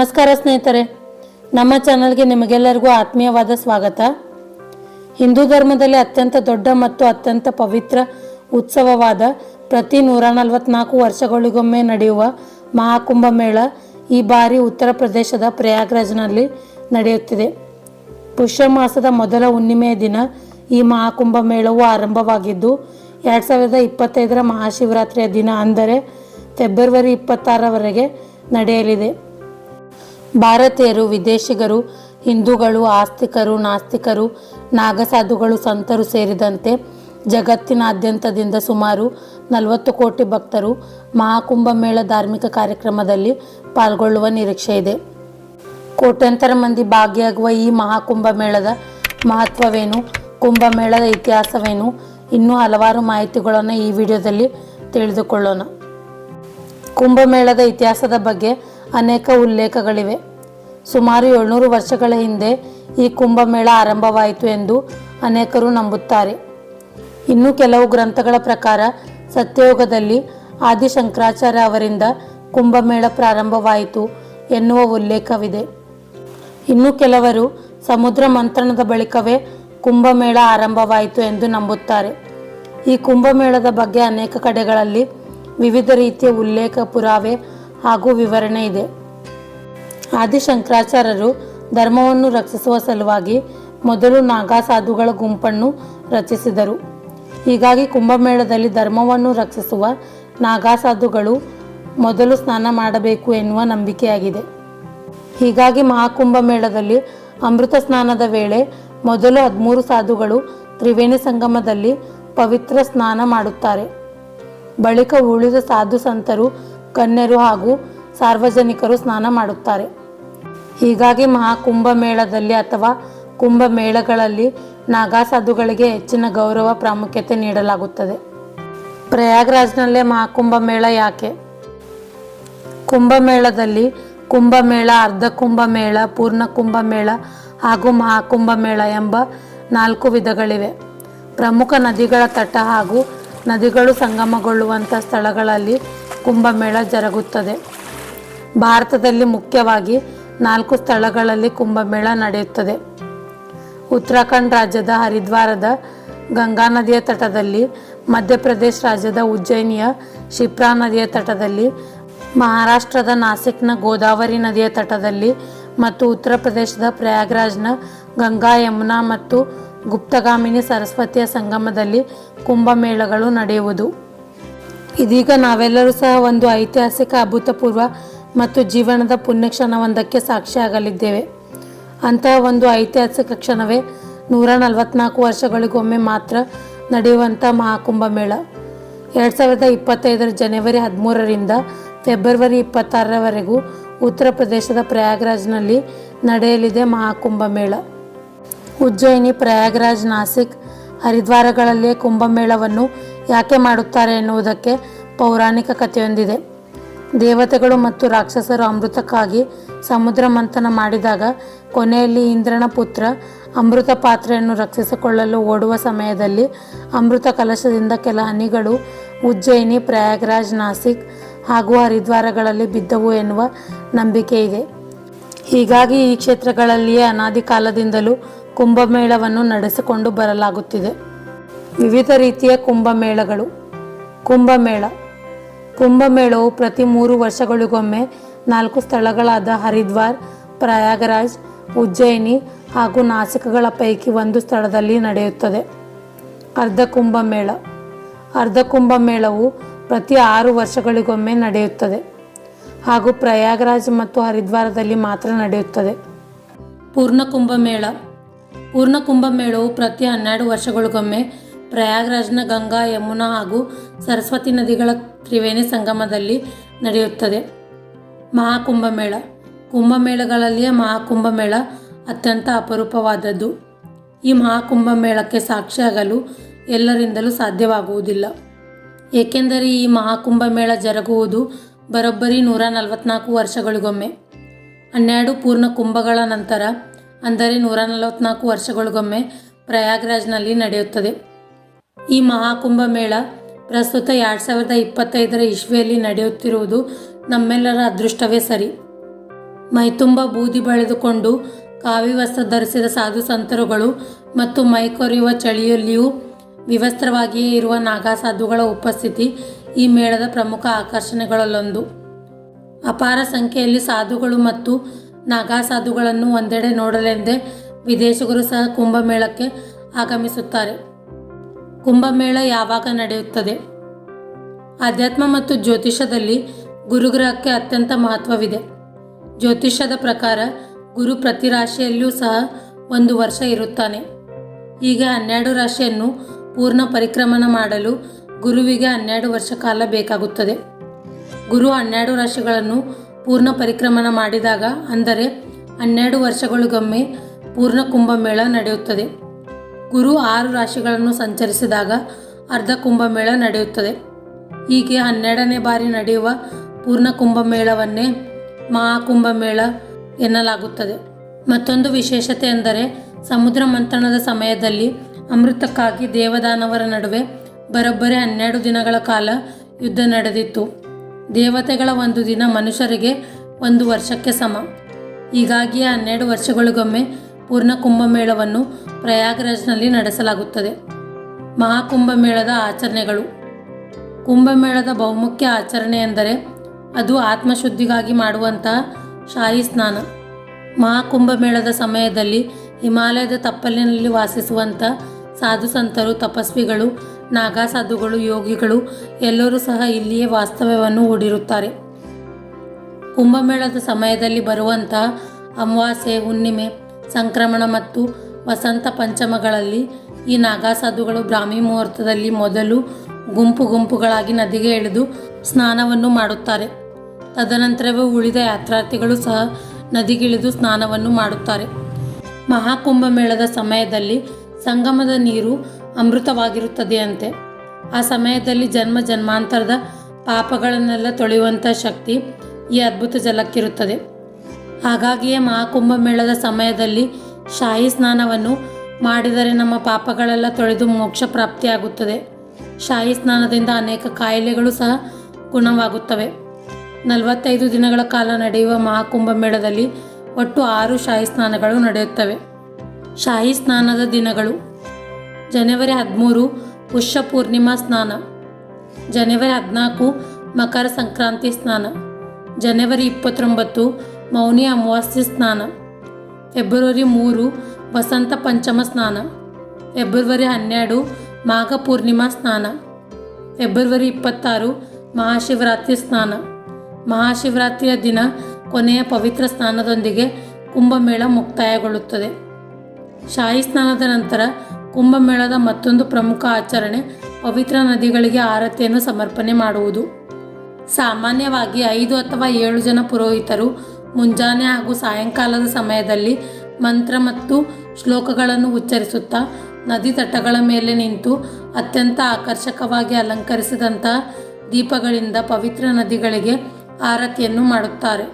ನಮಸ್ಕಾರ ಸ್ನೇಹಿತರೆ, ನಮ್ಮ ಚಾನಲ್ಗೆ ನಿಮಗೆಲ್ಲರಿಗೂ ಆತ್ಮೀಯವಾದ ಸ್ವಾಗತ. ಹಿಂದೂ ಧರ್ಮದಲ್ಲಿ ಅತ್ಯಂತ ದೊಡ್ಡ ಮತ್ತು ಅತ್ಯಂತ ಪವಿತ್ರ ಉತ್ಸವವಾದ ಪ್ರತಿ ನೂರ ನಲವತ್ನಾಲ್ಕು ವರ್ಷಗಳಿಗೊಮ್ಮೆ ನಡೆಯುವ ಮಹಾಕುಂಭ ಮೇಳ ಈ ಬಾರಿ ಉತ್ತರ ಪ್ರದೇಶದ ಪ್ರಯಾಗ್ರಾಜ್ನಲ್ಲಿ ನಡೆಯುತ್ತಿದೆ. ಪುಷ್ಯ ಮಾಸದ ಮೊದಲ ಹುಣ್ಣಿಮೆಯ ದಿನ ಈ ಮಹಾಕುಂಭ ಮೇಳವು ಆರಂಭವಾಗಿದ್ದು, ಎರಡು ಸಾವಿರದ ಇಪ್ಪತ್ತೈದರ ಮಹಾಶಿವರಾತ್ರಿಯ ದಿನ ಅಂದರೆ ಫೆಬ್ರವರಿ ಇಪ್ಪತ್ತಾರರವರೆಗೆ ನಡೆಯಲಿದೆ. ಭಾರತೀಯರು, ವಿದೇಶಿಗರು, ಹಿಂದೂಗಳು, ಆಸ್ತಿಕರು, ನಾಸ್ತಿಕರು, ನಾಗಸಾಧುಗಳು, ಸಂತರು ಸೇರಿದಂತೆ ಜಗತ್ತಿನಾದ್ಯಂತದಿಂದ ಸುಮಾರು ನಲವತ್ತು ಕೋಟಿ ಭಕ್ತರು ಮಹಾಕುಂಭ ಮೇಳ ಧಾರ್ಮಿಕ ಕಾರ್ಯಕ್ರಮದಲ್ಲಿ ಪಾಲ್ಗೊಳ್ಳುವ ನಿರೀಕ್ಷೆ ಇದೆ. ಕೋಟ್ಯಂತರ ಮಂದಿ ಭಾಗಿಯಾಗುವ ಈ ಮಹಾಕುಂಭ ಮೇಳದ ಮಹತ್ವವೇನು ಕುಂಭಮೇಳದ ಇತಿಹಾಸವೇನು, ಇನ್ನೂ ಹಲವಾರು ಮಾಹಿತಿಗಳನ್ನು ಈ ವಿಡಿಯೋದಲ್ಲಿ ತಿಳಿದುಕೊಳ್ಳೋಣ. ಕುಂಭಮೇಳದ ಇತಿಹಾಸದ ಬಗ್ಗೆ ಅನೇಕ ಉಲ್ಲೇಖಗಳಿವೆ. ಸುಮಾರು ಏಳ್ನೂರು ವರ್ಷಗಳ ಹಿಂದೆ ಈ ಕುಂಭಮೇಳ ಆರಂಭವಾಯಿತು ಎಂದು ಅನೇಕರು ನಂಬುತ್ತಾರೆ. ಇನ್ನು ಕೆಲವು ಗ್ರಂಥಗಳ ಪ್ರಕಾರ ಸತ್ಯಯುಗದಲ್ಲಿ ಆದಿಶಂಕರಾಚಾರ್ಯ ಅವರಿಂದ ಕುಂಭಮೇಳ ಪ್ರಾರಂಭವಾಯಿತು ಎನ್ನುವ ಉಲ್ಲೇಖವಿದೆ. ಇನ್ನು ಕೆಲವರು ಸಮುದ್ರ ಮಂಥನದ ಬಳಿಕವೇ ಕುಂಭಮೇಳ ಆರಂಭವಾಯಿತು ಎಂದು ನಂಬುತ್ತಾರೆ. ಈ ಕುಂಭಮೇಳದ ಬಗ್ಗೆ ಅನೇಕ ಕಡೆಗಳಲ್ಲಿ ವಿವಿಧ ರೀತಿಯ ಉಲ್ಲೇಖ ಪುರಾವೆ ಹಾಗೂ ವಿವರಣೆ ಇದೆ. ಆದಿಶಂಕರಾಚಾರ್ಯರು ಧರ್ಮವನ್ನು ರಕ್ಷಿಸುವ ಸಲುವಾಗಿ ಮೊದಲು ನಾಗಾ ಸಾಧುಗಳ ಗುಂಪನ್ನು ರಚಿಸಿದರು. ಹೀಗಾಗಿ ಕುಂಭಮೇಳದಲ್ಲಿ ಧರ್ಮವನ್ನು ರಕ್ಷಿಸುವ ನಾಗಾ ಸಾಧುಗಳು ಮೊದಲು ಸ್ನಾನ ಮಾಡಬೇಕು ಎನ್ನುವ ನಂಬಿಕೆಯಾಗಿದೆ. ಹೀಗಾಗಿ ಮಹಾಕುಂಭಮೇಳದಲ್ಲಿ ಅಮೃತ ಸ್ನಾನದ ವೇಳೆ ಮೊದಲು ಹದಿಮೂರು ಸಾಧುಗಳು ತ್ರಿವೇಣಿ ಸಂಗಮದಲ್ಲಿ ಪವಿತ್ರ ಸ್ನಾನ ಮಾಡುತ್ತಾರೆ. ಬಳಿಕ ಉಳಿದ ಸಾಧು ಸಂತರು ಕನ್ಯರು ಹಾಗೂ ಸಾರ್ವಜನಿಕರು ಸ್ನಾನ ಮಾಡುತ್ತಾರೆ. ಹೀಗಾಗಿ ಮಹಾಕುಂಭ ಮೇಳದಲ್ಲಿ ಅಥವಾ ಕುಂಭ ಮೇಳಗಳಲ್ಲಿ ನಾಗಾ ಸಾಧುಗಳಿಗೆ ಹೆಚ್ಚಿನ ಗೌರವ ಪ್ರಾಮುಖ್ಯತೆ ನೀಡಲಾಗುತ್ತದೆ. ಪ್ರಯಾಗ್ರಾಜ್ನಲ್ಲೇ ಮಹಾಕುಂಭ ಮೇಳ ಯಾಕೆ? ಕುಂಭಮೇಳದಲ್ಲಿ ಕುಂಭಮೇಳ ಅರ್ಧ ಕುಂಭಮೇಳ ಪೂರ್ಣ ಕುಂಭಮೇಳ ಹಾಗೂ ಮಹಾಕುಂಭಮೇಳ ಎಂಬ ನಾಲ್ಕು ವಿಧಗಳಿವೆ. ಪ್ರಮುಖ ನದಿಗಳ ತಟ ಹಾಗೂ ನದಿಗಳು ಸಂಗಮಗೊಳ್ಳುವಂಥ ಸ್ಥಳಗಳಲ್ಲಿ ಕುಂಭಮೇಳ ಜರುಗುತ್ತದೆ. ಭಾರತದಲ್ಲಿ ಮುಖ್ಯವಾಗಿ ನಾಲ್ಕು ಸ್ಥಳಗಳಲ್ಲಿ ಕುಂಭಮೇಳ ನಡೆಯುತ್ತದೆ. ಉತ್ತರಾಖಂಡ್ ರಾಜ್ಯದ ಹರಿದ್ವಾರದ ಗಂಗಾ ನದಿಯ ತಟದಲ್ಲಿ, ಮಧ್ಯಪ್ರದೇಶ ರಾಜ್ಯದ ಉಜ್ಜಯಿನಿಯ ಶಿಪ್ರಾ ನದಿಯ ತಟದಲ್ಲಿ, ಮಹಾರಾಷ್ಟ್ರದ ನಾಸಿಕ್ನ ಗೋದಾವರಿ ನದಿಯ ತಟದಲ್ಲಿ ಮತ್ತು ಉತ್ತರ ಪ್ರದೇಶದ ಪ್ರಯಾಗ್ರಾಜ್ನ ಗಂಗಾ, ಯಮುನಾ ಮತ್ತು ಗುಪ್ತಗಾಮಿನಿ ಸರಸ್ವತಿಯ ಸಂಗಮದಲ್ಲಿ ಕುಂಭಮೇಳಗಳು ನಡೆಯುವುದು. ಇದೀಗ ನಾವೆಲ್ಲರೂ ಸಹ ಒಂದು ಐತಿಹಾಸಿಕ ಅಭೂತಪೂರ್ವ ಮತ್ತು ಜೀವನದ ಪುಣ್ಯಕ್ಷಣವೊಂದಕ್ಕೆ ಸಾಕ್ಷಿಯಾಗಲಿದ್ದೇವೆ. ಅಂತಹ ಒಂದು ಐತಿಹಾಸಿಕ ಕ್ಷಣವೇ ನೂರ ನಲವತ್ನಾಲ್ಕು ವರ್ಷಗಳಿಗೊಮ್ಮೆ ಮಾತ್ರ ನಡೆಯುವಂಥ ಮಹಾಕುಂಭ ಮೇಳ. ಎರಡು ಸಾವಿರದ ಇಪ್ಪತ್ತೈದರ ಜನವರಿ ಹದಿಮೂರರಿಂದ ಫೆಬ್ರವರಿ ಇಪ್ಪತ್ತಾರರವರೆಗೂ ಉತ್ತರ ಪ್ರದೇಶದ ಪ್ರಯಾಗ್ರಾಜ್ನಲ್ಲಿ ನಡೆಯಲಿದೆ ಮಹಾಕುಂಭ ಮೇಳ. ಉಜ್ಜಯಿನಿ, ಪ್ರಯಾಗ್ರಾಜ್, ನಾಸಿಕ್ ಹರಿದ್ವಾರಗಳಲ್ಲೇ ಕುಂಭಮೇಳವನ್ನು ಯಾಕೆ ಮಾಡುತ್ತಾರೆ ಎನ್ನುವುದಕ್ಕೆ ಪೌರಾಣಿಕ ಕಥೆಯೊಂದಿದೆ. ದೇವತೆಗಳು ಮತ್ತು ರಾಕ್ಷಸರು ಅಮೃತಕ್ಕಾಗಿ ಸಮುದ್ರ ಮಂಥನ ಮಾಡಿದಾಗ ಕೊನೆಯಲ್ಲಿ ಇಂದ್ರನ ಪುತ್ರ ಅಮೃತ ಪಾತ್ರೆಯನ್ನು ರಕ್ಷಿಸಿಕೊಳ್ಳಲು ಓಡುವ ಸಮಯದಲ್ಲಿ ಅಮೃತ ಕಲಶದಿಂದ ಕೆಲ ಹನಿಗಳು, ಉಜ್ಜಯಿನಿ, ಪ್ರಯಾಗ್ರಾಜ್, ನಾಸಿಕ್ ಹಾಗೂ ಹರಿದ್ವಾರಗಳಲ್ಲಿ ಬಿದ್ದವು ಎನ್ನುವ ನಂಬಿಕೆ ಇದೆ. ಹೀಗಾಗಿ ಈ ಕ್ಷೇತ್ರಗಳಲ್ಲಿಯೇ ಅನಾದಿ ಕಾಲದಿಂದಲೂ ಕುಂಭಮೇಳವನ್ನು ನಡೆಸಿಕೊಂಡು ಬರಲಾಗುತ್ತಿದೆ. ವಿವಿಧ ರೀತಿಯ ಕುಂಭಮೇಳಗಳು. ಕುಂಭಮೇಳ. ಕುಂಭಮೇಳವು ಪ್ರತಿ ಮೂರು ವರ್ಷಗಳಿಗೊಮ್ಮೆ ನಾಲ್ಕು ಸ್ಥಳಗಳಾದ ಹರಿದ್ವಾರ್, ಪ್ರಯಾಗರಾಜ್, ಉಜ್ಜಯಿನಿ ಹಾಗೂ ನಾಸಿಕಗಳ ಪೈಕಿ ಒಂದು ಸ್ಥಳದಲ್ಲಿ ನಡೆಯುತ್ತದೆ. ಅರ್ಧ ಕುಂಭಮೇಳ. ಅರ್ಧ ಕುಂಭಮೇಳವು ಪ್ರತಿ ಆರು ವರ್ಷಗಳಿಗೊಮ್ಮೆ ನಡೆಯುತ್ತದೆ ಹಾಗೂ ಪ್ರಯಾಗರಾಜ್ ಮತ್ತು ಹರಿದ್ವಾರದಲ್ಲಿ ಮಾತ್ರ ನಡೆಯುತ್ತದೆ. ಪೂರ್ಣ ಕುಂಭಮೇಳ ಪೂರ್ಣ ಕುಂಭಮೇಳವು ಪ್ರತಿ ಹನ್ನೆರಡು ವರ್ಷಗಳಿಗೊಮ್ಮೆ ಪ್ರಯಾಗ್ರಾಜ್ನ ಗಂಗಾ, ಯಮುನಾ ಹಾಗೂ ಸರಸ್ವತಿ ನದಿಗಳ ತ್ರಿವೇಣಿ ಸಂಗಮದಲ್ಲಿ ನಡೆಯುತ್ತದೆ. ಮಹಾಕುಂಭಮೇಳ. ಕುಂಭಮೇಳಗಳಲ್ಲಿಯೇ ಮಹಾಕುಂಭಮೇಳ ಅತ್ಯಂತ ಅಪರೂಪವಾದದ್ದು. ಈ ಮಹಾಕುಂಭಮೇಳಕ್ಕೆ ಸಾಕ್ಷಿಯಾಗಲು ಎಲ್ಲರಿಂದಲೂ ಸಾಧ್ಯವಾಗುವುದಿಲ್ಲ. ಏಕೆಂದರೆ ಈ ಮಹಾಕುಂಭಮೇಳ ಜರುಗುವುದು ಬರೋಬ್ಬರಿ ನೂರ ನಲವತ್ನಾಲ್ಕು ವರ್ಷಗಳಿಗೊಮ್ಮೆ. ಹನ್ನೆರಡು ಪೂರ್ಣ ಕುಂಭಗಳ ನಂತರ, ಅಂದರೆ ನೂರ ನಲವತ್ನಾಲ್ಕು ವರ್ಷಗಳಿಗೊಮ್ಮೆ ಪ್ರಯಾಗ್ರಾಜ್ನಲ್ಲಿ ನಡೆಯುತ್ತದೆ. ಈ ಮಹಾಕುಂಭಮೇಳ ಪ್ರಸ್ತುತ ಎರಡು ಸಾವಿರದ ಇಪ್ಪತ್ತೈದರ ಇಸ್ವಿಯಲ್ಲಿ ನಡೆಯುತ್ತಿರುವುದು ನಮ್ಮೆಲ್ಲರ ಅದೃಷ್ಟವೇ ಸರಿ. ಮೈತುಂಬ ಬೂದಿ ಬಳಿದುಕೊಂಡು ಕಾವಿ ವಸ್ತ್ರ ಧರಿಸಿದ ಸಾಧು ಸಂತರುಗಳು ಮತ್ತು ಮೈಕೊರೆಯುವ ಚಳಿಯಲ್ಲಿಯೂ ವಿವಸ್ತ್ರವಾಗಿಯೇ ಇರುವ ನಾಗಾ ಸಾಧುಗಳ ಉಪಸ್ಥಿತಿ ಈ ಮೇಳದ ಪ್ರಮುಖ ಆಕರ್ಷಣೆಗಳಲ್ಲೊಂದು. ಅಪಾರ ಸಂಖ್ಯೆಯಲ್ಲಿ ಸಾಧುಗಳು ಮತ್ತು ನಾಗಾ ಸಾಧುಗಳನ್ನು ಒಂದೆಡೆ ನೋಡಲೆಂದೇ ವಿದೇಶಿಗರು ಸಹ ಕುಂಭಮೇಳಕ್ಕೆ ಆಗಮಿಸುತ್ತಾರೆ. ಕುಂಭಮೇಳ ಯಾವಾಗ ನಡೆಯುತ್ತದೆ? ಆಧ್ಯಾತ್ಮ ಮತ್ತು ಜ್ಯೋತಿಷದಲ್ಲಿ ಗುರುಗ್ರಹಕ್ಕೆ ಅತ್ಯಂತ ಮಹತ್ವವಿದೆ. ಜ್ಯೋತಿಷ್ಯದ ಪ್ರಕಾರ ಗುರು ಪ್ರತಿ ರಾಶಿಯಲ್ಲಿಯೂ ಸಹ ಒಂದು ವರ್ಷ ಇರುತ್ತಾನೆ. ಹೀಗೆ ಹನ್ನೆರಡು ರಾಶಿಯನ್ನು ಪೂರ್ಣ ಪರಿಕ್ರಮಣ ಮಾಡಲು ಗುರುವಿಗೆ ಹನ್ನೆರಡು ವರ್ಷ ಕಾಲ ಬೇಕಾಗುತ್ತದೆ. ಗುರು ಹನ್ನೆರಡು ರಾಶಿಗಳನ್ನು ಪೂರ್ಣ ಪರಿಕ್ರಮಣ ಮಾಡಿದಾಗ ಅಂದರೆ ಹನ್ನೆರಡು ವರ್ಷಗಳಿಗೊಮ್ಮೆ ಪೂರ್ಣ ಕುಂಭಮೇಳ ನಡೆಯುತ್ತದೆ. ಗುರು ಆರು ರಾಶಿಗಳನ್ನು ಸಂಚರಿಸಿದಾಗ ಅರ್ಧ ಕುಂಭಮೇಳ ನಡೆಯುತ್ತದೆ. ಹೀಗೆ ಹನ್ನೆರಡನೇ ಬಾರಿ ನಡೆಯುವ ಪೂರ್ಣ ಕುಂಭಮೇಳವನ್ನೇ ಮಹಾಕುಂಭಮೇಳ ಎನ್ನಲಾಗುತ್ತದೆ. ಮತ್ತೊಂದು ವಿಶೇಷತೆ ಎಂದರೆ ಸಮುದ್ರ ಮಂಥನದ ಸಮಯದಲ್ಲಿ ಅಮೃತಕ್ಕಾಗಿ ದೇವದಾನವರ ನಡುವೆ ಬರೋಬ್ಬರಿ ಹನ್ನೆರಡು ದಿನಗಳ ಕಾಲ ಯುದ್ಧ ನಡೆದಿತ್ತು. ದೇವತೆಗಳ ಒಂದು ದಿನ ಮನುಷ್ಯರಿಗೆ ಒಂದು ವರ್ಷಕ್ಕೆ ಸಮ. ಹೀಗಾಗಿಯೇ ಹನ್ನೆರಡು ವರ್ಷಗಳಿಗೊಮ್ಮೆ ಪೂರ್ಣ ಕುಂಭಮೇಳವನ್ನು ಪ್ರಯಾಗ್ರಾಜ್ನಲ್ಲಿ ನಡೆಸಲಾಗುತ್ತದೆ. ಮಹಾಕುಂಭಮೇಳದ ಆಚರಣೆಗಳು. ಕುಂಭಮೇಳದ ಬಹುಮುಖ್ಯ ಆಚರಣೆ ಎಂದರೆ ಅದು ಆತ್ಮಶುದ್ಧಿಗಾಗಿ ಮಾಡುವಂತಹ ಶಾಹಿ ಸ್ನಾನ. ಮಹಾಕುಂಭಮೇಳದ ಸಮಯದಲ್ಲಿ ಹಿಮಾಲಯದ ತಪ್ಪಲಿನಲ್ಲಿ ವಾಸಿಸುವಂಥ ಸಾಧು ಸಂತರು, ತಪಸ್ವಿಗಳು ನಾಗಾಸಾಧುಗಳು ಯೋಗಿಗಳು ಎಲ್ಲರೂ ಸಹ ಇಲ್ಲಿಯೇ ವಾಸ್ತವ್ಯವನ್ನು ಹೂಡಿರುತ್ತಾರೆ. ಕುಂಭಮೇಳದ ಸಮಯದಲ್ಲಿ ಬರುವಂತಹ ಅಮಾವಾಸ್ಯೆ, ಹುಣ್ಣಿಮೆ ಸಂಕ್ರಮಣ ಮತ್ತು ವಸಂತ ಪಂಚಮಗಳಲ್ಲಿ ಈ ನಾಗಾಸಾಧುಗಳು ಬ್ರಾಹ್ಮಿ ಮುಹೂರ್ತದಲ್ಲಿ ಮೊದಲು ಗುಂಪು ಗುಂಪುಗಳಾಗಿ ನದಿಗೆ ಇಳಿದು ಸ್ನಾನವನ್ನು ಮಾಡುತ್ತಾರೆ. ತದನಂತರವೇ ಉಳಿದ ಯಾತ್ರಾರ್ಥಿಗಳು ಸಹ ನದಿಗಿಳಿದು ಸ್ನಾನವನ್ನು ಮಾಡುತ್ತಾರೆ. ಮಹಾಕುಂಭ ಮೇಳದ ಸಮಯದಲ್ಲಿ ಸಂಗಮದ ನೀರು ಅಮೃತವಾಗಿರುತ್ತದೆಯಂತೆ. ಆ ಸಮಯದಲ್ಲಿ ಜನ್ಮ ಜನ್ಮಾಂತರದ ಪಾಪಗಳನ್ನೆಲ್ಲ ತೊಳೆಯುವಂಥ ಶಕ್ತಿ ಈ ಅದ್ಭುತ ಜಲಕ್ಕಿರುತ್ತದೆ. ಹಾಗಾಗಿಯೇ ಮಹಾಕುಂಭಮೇಳದ ಸಮಯದಲ್ಲಿ ಶಾಹಿ ಸ್ನಾನವನ್ನು ಮಾಡಿದರೆ ನಮ್ಮ ಪಾಪಗಳೆಲ್ಲ ತೊಳೆದು ಮೋಕ್ಷ ಪ್ರಾಪ್ತಿಯಾಗುತ್ತದೆ. ಶಾಹಿ ಸ್ನಾನದಿಂದ ಅನೇಕ ಕಾಯಿಲೆಗಳು ಸಹ ಗುಣವಾಗುತ್ತವೆ. ನಲವತ್ತೈದು ದಿನಗಳ ಕಾಲ ನಡೆಯುವ ಮಹಾಕುಂಭಮೇಳದಲ್ಲಿ ಒಟ್ಟು ಆರು ಶಾಹಿ ಸ್ನಾನಗಳು ನಡೆಯುತ್ತವೆ. ಶಾಹಿ ಸ್ನಾನದ ದಿನಗಳು ಜನವರಿ ಹದಿಮೂರು ಪುಷ್ಯ ಪೂರ್ಣಿಮಾ ಸ್ನಾನ, ಜನವರಿ ಹದಿನಾಲ್ಕು ಮಕರ ಸಂಕ್ರಾಂತಿ ಸ್ನಾನ, ಜನವರಿ ಇಪ್ಪತ್ತೊಂಬತ್ತು ಮೌನಿ ಅಮಾವಾಸ್ಯೆ ಸ್ನಾನ. ಫೆಬ್ರವರಿ ಮೂರು, ವಸಂತ ಪಂಚಮ ಸ್ನಾನ. ಫೆಬ್ರವರಿ ಹನ್ನೆರಡು, ಮಾಘ ಪೂರ್ಣಿಮಾ ಸ್ನಾನ. ಫೆಬ್ರವರಿ ಇಪ್ಪತ್ತಾರು, ಮಹಾಶಿವರಾತ್ರಿ ಸ್ನಾನ. ಮಹಾಶಿವರಾತ್ರಿಯ ದಿನ ಕೊನೆಯ ಪವಿತ್ರ ಸ್ನಾನದೊಂದಿಗೆ ಕುಂಭಮೇಳ ಮುಕ್ತಾಯಗೊಳ್ಳುತ್ತದೆ. ಶಾಹಿ ಸ್ನಾನದ ನಂತರ ಕುಂಭಮೇಳದ ಮತ್ತೊಂದು ಪ್ರಮುಖ ಆಚರಣೆ ಪವಿತ್ರ ನದಿಗಳಿಗೆ ಆರತಿಯನ್ನು ಸಮರ್ಪಣೆ ಮಾಡುವುದು. ಸಾಮಾನ್ಯವಾಗಿ ಐದು ಅಥವಾ ಏಳು ಜನ ಪುರೋಹಿತರು ಮುಂಜಾನೆ ಹಾಗೂ ಸಾಯಂಕಾಲದ ಸಮಯದಲ್ಲಿ ಮಂತ್ರ ಮತ್ತು ಶ್ಲೋಕಗಳನ್ನು ಉಚ್ಚರಿಸುತ್ತಾ ನದಿ ತಟಗಳ ಮೇಲೆ ನಿಂತು ಅತ್ಯಂತ ಆಕರ್ಷಕವಾಗಿ ಅಲಂಕರಿಸಿದಂತಹ ದೀಪಗಳಿಂದ ಪವಿತ್ರ ನದಿಗಳಿಗೆ ಆರತಿಯನ್ನು ಮಾಡುತ್ತಾರೆ.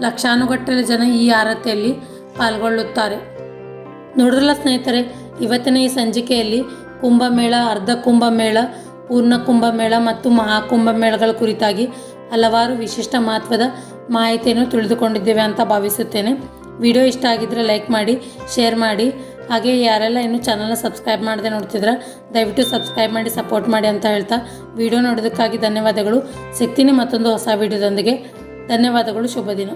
ಲಕ್ಷಾನುಗಟ್ಟಲೆ ಜನ ಈ ಆರತಿಯಲ್ಲಿ ಪಾಲ್ಗೊಳ್ಳುತ್ತಾರೆ. ನೋಡ್ರಲ್ಲ ಸ್ನೇಹಿತರೆ, ಇವತ್ತಿನ ಈ ಸಂಚಿಕೆಯಲ್ಲಿ ಕುಂಭಮೇಳ, ಅರ್ಧ ಕುಂಭಮೇಳ, ಪೂರ್ಣ ಕುಂಭಮೇಳ ಮತ್ತು ಮಹಾಕುಂಭಮೇಳಗಳ ಕುರಿತಾಗಿ ಹಲವಾರು ವಿಶಿಷ್ಟ ಮಹತ್ವದ ಮಾಹಿತಿಯನ್ನು ತಿಳಿದುಕೊಂಡಿದ್ದೇವೆ ಅಂತ ಭಾವಿಸುತ್ತೇನೆ. ವಿಡಿಯೋ ಇಷ್ಟ ಆಗಿದ್ದರೆ ಲೈಕ್ ಮಾಡಿ, ಶೇರ್ ಮಾಡಿ. ಹಾಗೆ ಯಾರೆಲ್ಲ ಇನ್ನು ಚಾನಲ್ನ ಸಬ್ಸ್ಕ್ರೈಬ್ ಮಾಡದೆ ನೋಡ್ತಿದ್ರೆ, ದಯವಿಟ್ಟು ಸಬ್ಸ್ಕ್ರೈಬ್ ಮಾಡಿ, ಸಪೋರ್ಟ್ ಮಾಡಿ ಅಂತ ಹೇಳ್ತಾ ವಿಡಿಯೋ ನೋಡೋದಕ್ಕಾಗಿ ಧನ್ಯವಾದಗಳು. ಸಿಗ್ತೀನಿ ಮತ್ತೊಂದು ಹೊಸ ವಿಡಿಯೋದೊಂದಿಗೆ. ಧನ್ಯವಾದಗಳು, ಶುಭ ದಿನ.